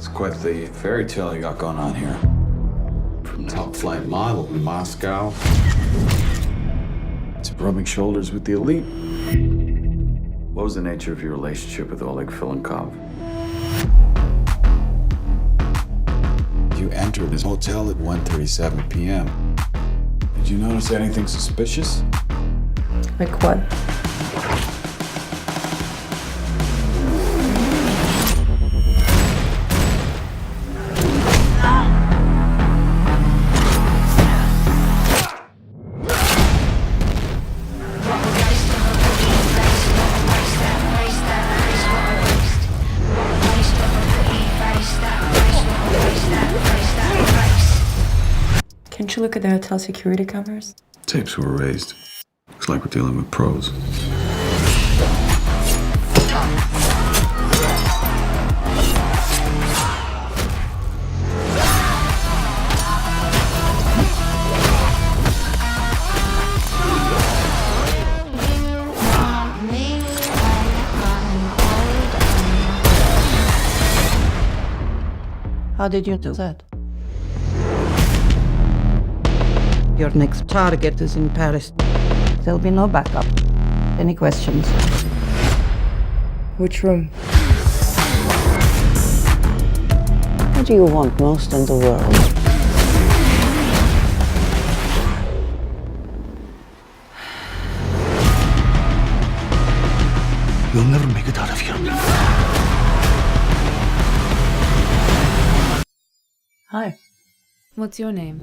It's quite the fairy tale you got going on here. From top flight model in Moscow to rubbing shoulders with the elite. What was the nature of your relationship with Oleg Filenkov? You entered his hotel at 1.37 p.m. Did you notice anything suspicious? Like what? You look at the hotel security cameras? Tapes were raised. Looks like we're dealing with pros. How did you do that? Your next target is in Paris. There'll be no backup. Any questions? Which room? What do you want most in the world? You'll never make it out of here. Hi. What's your name?